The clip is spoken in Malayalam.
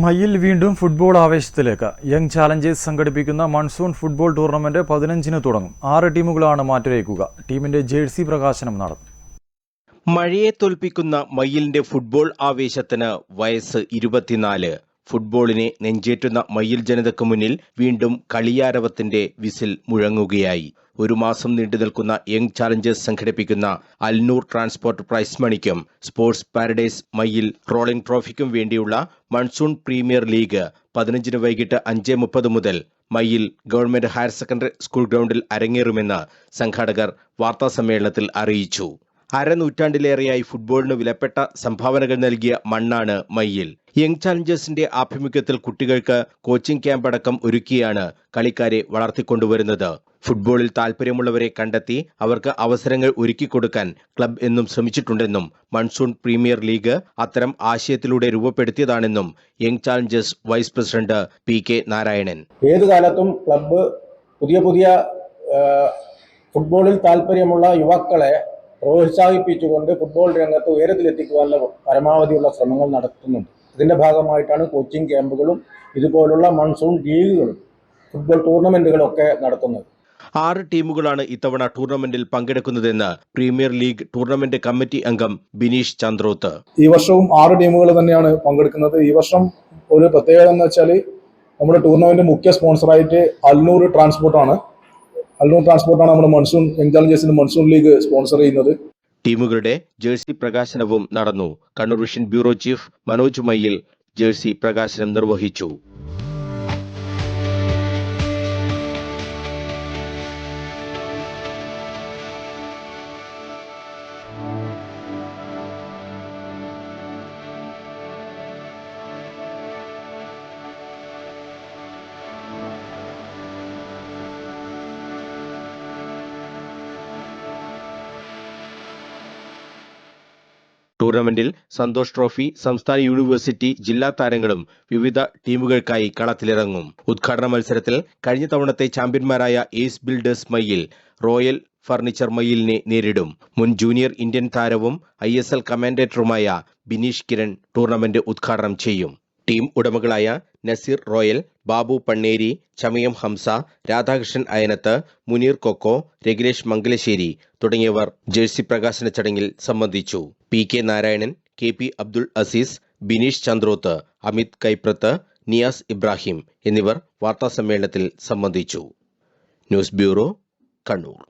മയിൽ വീണ്ടും ഫുട്ബോൾ ആവേശത്തിലേക്ക്. യങ് ചാലഞ്ചേഴ്സ് സംഘടിപ്പിക്കുന്ന മൺസൂൺ ഫുട്ബോൾ ടൂർണമെന്റ് പതിനഞ്ചിന് തുടങ്ങും. ആറ് ടീമുകളാണ് മാറ്റുരയ്ക്കുക ടീമിന്റെ ജേഴ്സി പ്രകാശനം നടന്നു മഴയെ തോൽപ്പിക്കുന്ന മയിലിന്റെ ഫുട്ബോൾ ആവേശത്തിന് വയസ്സ് ഇരുപത്തിനാല്. ഫുട്ബോളിനെ നെഞ്ചേറ്റുന്ന മയിൽ ജനതയ്ക്ക് മുന്നിൽ വീണ്ടും കളിയാരവത്തിന്റെ വിസിൽ മുഴങ്ങുകയായി. ഒരു മാസം നീണ്ടു നിൽക്കുന്ന യങ് ചാലഞ്ചേഴ്സ് സംഘടിപ്പിക്കുന്ന അൽനൂർ ട്രാൻസ്പോർട്ട് പ്രൈസ് മണിക്കും സ്പോർട്സ് പാരഡൈസ് മയിൽ റോളിംഗ് ട്രോഫിക്കും വേണ്ടിയുള്ള മൺസൂൺ പ്രീമിയർ ലീഗ് പതിനഞ്ചിന് വൈകിട്ട് അഞ്ച് മുപ്പത് മുതൽ മയിൽ ഗവൺമെന്റ് ഹയർ സെക്കൻഡറി സ്കൂൾ ഗ്രൗണ്ടിൽ അരങ്ങേറുമെന്ന് സംഘാടകർ വാർത്താസമ്മേളനത്തിൽ അറിയിച്ചു. അരനൂറ്റാണ്ടിലേറെയായി ഫുട്ബോളിന് വിലപ്പെട്ട സംഭാവനകൾ നൽകിയ മണ്ണാണ് മയ്യിൽ. യങ് ചാലഞ്ചേഴ്സിന്റെ ആഭിമുഖ്യത്തിൽ കുട്ടികൾക്ക് കോച്ചിംഗ് ക്യാമ്പ് അടക്കം ഒരുക്കിയാണ് കളിക്കാരെ വളർത്തിക്കൊണ്ടുവരുന്നത്. ഫുട്ബോളിൽ താൽപര്യമുള്ളവരെ കണ്ടെത്തി അവർക്ക് അവസരങ്ങൾ ഒരുക്കിക്കൊടുക്കാൻ ക്ലബ് എന്നും ശ്രമിച്ചിട്ടുണ്ടെന്നും മൺസൂൺ പ്രീമിയർ ലീഗ് അത്തരം ആശയത്തിലൂടെ രൂപപ്പെടുത്തിയതാണെന്നും young challengers vice president P K Narayanan. ഏത് കാലത്തും ക്ലബ്ബ് പുതിയ പുതിയ ഫുട്ബോളിൽ താല്പര്യമുള്ള യുവാക്കളെ പ്രോത്സാഹിപ്പിച്ചുകൊണ്ട് ഫുട്ബോൾ രംഗത്ത് ഉയരത്തിലെത്തിക്കുവാനുള്ള പരമാവധിയുള്ള ശ്രമങ്ങൾ നടത്തുന്നുണ്ട്. ഇതിന്റെ ഭാഗമായിട്ടാണ് കോച്ചിങ് ക്യാമ്പുകളും ഇതുപോലുള്ള മൺസൂൺ ലീഗുകളും ഫുട്ബോൾ ടൂർണമെന്റുകളൊക്കെ നടത്തുന്നത്. ആറ് ടീമുകളാണ് ഇത്തവണ ടൂർണമെന്റിൽ പങ്കെടുക്കുന്നതെന്ന് പ്രീമിയർ ലീഗ് ടൂർണമെന്റ് കമ്മിറ്റി അംഗം ബിനീഷ് ചന്ദ്രോത്ത്. ഈ വർഷവും ആറ് ടീമുകൾ തന്നെയാണ് പങ്കെടുക്കുന്നത്. ഈ വർഷം ഒരു പ്രത്യേകത എന്ന് വെച്ചാൽ നമ്മുടെ ടൂർണമെന്റ് മുഖ്യ സ്പോൺസറായിട്ട് അൽനൂർ ട്രാൻസ്പോർട്ടാണ് അൽനൂർ ട്രാൻസ്പോർട്ടാണ് നമ്മുടെ monsoon young monsoon league sponsor ചെയ്യുന്നത്. ടീമുകളുടെ ജേഴ്സി പ്രകാശനവും നടന്നു. Kannur vision bureau chief Manoj Mayyil jersey പ്രകാശനം നിർവഹിച്ചു. ടൂർണമെന്റിൽ സന്തോഷ് ട്രോഫി സംസ്ഥാന യൂണിവേഴ്സിറ്റി ജില്ലാ താരങ്ങളും വിവിധ ടീമുകൾക്കായി കളത്തിലിറങ്ങും. ഉദ്ഘാടന മത്സരത്തിൽ കഴിഞ്ഞ തവണത്തെ ചാമ്പ്യന്മാരായ ace builders Mayyil royal furniture മയിലിനെ നേരിടും. മുൻ ജൂനിയർ ഇന്ത്യൻ താരവും ഐ എസ് എൽ കമാൻഡേറ്ററുമായ ബിനീഷ് കിരൺ ടൂർണമെന്റ് ഉദ്ഘാടനം ചെയ്യും. ടീം ഉടമകളായ നസീർ റോയൽ ബാബു പണ്ണേരി ചമയം ഹംസ രാധാകൃഷ്ണൻ അയനത്ത് മുനീർ കൊക്കോ രഗിലേഷ് മംഗലശ്ശേരി തുടങ്ങിയവർ ജേഴ്സി പ്രകാശന ചടങ്ങിൽ സംബന്ധിച്ചു. P K Narayanan K P Abdul Aziz Bineesh Chandroth Amit Kaiprath Niyas Ibrahim എന്നിവർ വാർത്താസമ്മേളനത്തിൽ സംബന്ധിച്ചു. News bureau Kannur.